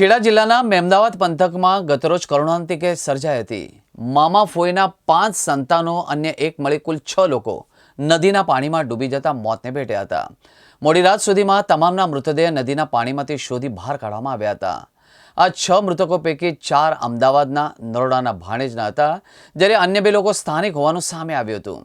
ખેડા જિલ્લાના મેમદાવાદ પંથકમાં ગતરોજ કરુણાંતિકે સર્જાઈ હતી. મામા ફોઈના પાંચ સંતાનો અન્ય એક મળી કુલ છ લોકો નદીના પાણીમાં ડૂબી જતા મોતને ભેટ્યા હતા. મોડી રાત સુધીમાં તમામના મૃતદેહ નદીના પાણીમાંથી શોધી બહાર કાઢવામાં આવ્યા હતા. આ છ મૃતકો પૈકી ચાર અમદાવાદના, નરોડાના ભાણેજના હતા, જ્યારે અન્ય બે લોકો સ્થાનિક હોવાનું સામે આવ્યું હતું.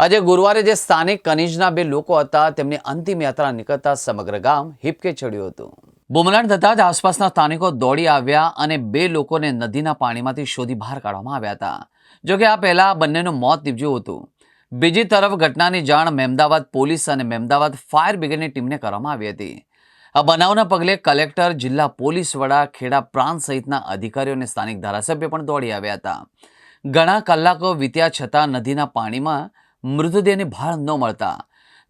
આજે ગુરુવારે જે સ્થાનિક કનિજના બે લોકો હતા, તેમની અંતિમ યાત્રા નીકળતા સમગ્ર ગામ હિપકે ચડ્યું હતું. બુમલાણ થતાં જ આસપાસના સ્થાનિકો દોડી આવ્યા અને બે લોકોને નદીના પાણીમાંથી શોધી બહાર કાઢવામાં આવ્યા હતા. જોકે આ પહેલા બંનેનું મોત નીપજ્યું હતું. બીજી તરફ ઘટનાની જાણ મહેમદાવાદ પોલીસ અને મહેમદાવાદ ફાયર બ્રિગેડની ટીમને કરવામાં આવી હતી. આ બનાવના પગલે કલેક્ટર, જિલ્લા પોલીસ વડા, ખેડા પ્રાંત સહિતના અધિકારીઓ અને સ્થાનિક ધારાસભ્ય પણ દોડી આવ્યા હતા. ઘણા કલાકો વીત્યા છતાં નદીના પાણીમાં મૃતદેહને ભાર ન મળતા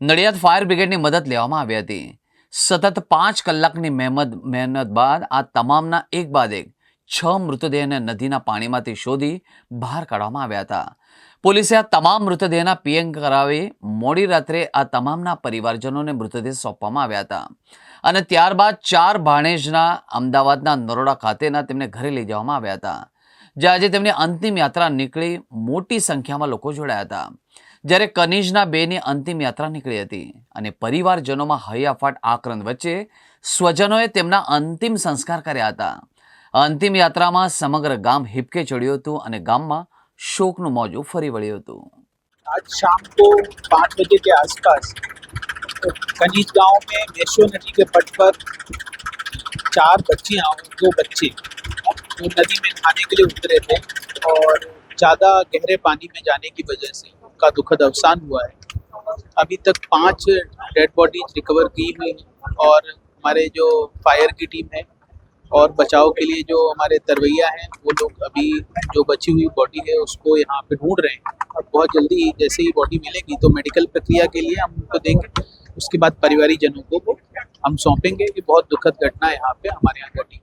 નડિયાદ ફાયર બ્રિગેડની મદદ લેવામાં આવી હતી. સતત પાંચ કલાકની મહેમત મહેનત બાદ આ તમામના એક બાદ એક છ મૃતદેહને નદીના પાણીમાંથી શોધી બહાર કાઢવામાં આવ્યા હતા. પોલીસે આ તમામ મૃતદેહના પીએમ કરાવી મોડી રાત્રે આ તમામના પરિવારજનોને મૃતદેહ સોંપવામાં આવ્યા હતા. અને ત્યારબાદ ચાર ભાણેજના અમદાવાદના નરોડા ખાતેના તેમને ઘરે લઈ જવામાં આવ્યા હતા. જ્યાં આજે તેમની અંતિમ યાત્રા નીકળી મોટી સંખ્યામાં લોકો જોડાયા હતા જ્યારે કનિજના બેની અંતિમ યાત્રા નીકળી હતી અને પરિવારજનોમાં હૈયાફાટ આક્રંદ વચ્ચે સ્વજનોએ તેમના અંતિમ સંસ્કાર કર્યા હતા અંતિમ યાત્રામાં સમગ્ર ગામ હિપકે ચડ્યું હતું અને ગામમાં શોકનું મોજું ફરી વળ્યું હતું आज शाम को पाँच बजे के आसपास कनीज गांव में मेशो नदी के पट पर चार बच्चियां और दो बच्चे नदी में नहाने के लिए उतरे थे और ज़्यादा गहरे पानी में जाने की वजह से उनका दुखद अवसान हुआ है। अभी तक पाँच डेड बॉडीज रिकवर की हुई हैं और हमारे जो फायर की टीम है और बचाव के लिए जो हमारे तरवैया हैं, वो लोग अभी जो बची हुई बॉडी है, उसको यहाँ पे ढूंढ रहे हैं। और बहुत जल्दी जैसे ही बॉडी मिलेगी तो मेडिकल प्रक्रिया के लिए हम उनको देंगे। उसके बाद परिवारी जनों को हम सौंपेंगे कि बहुत दुखद घटना यहाँ पे हमारे यहाँ घटी।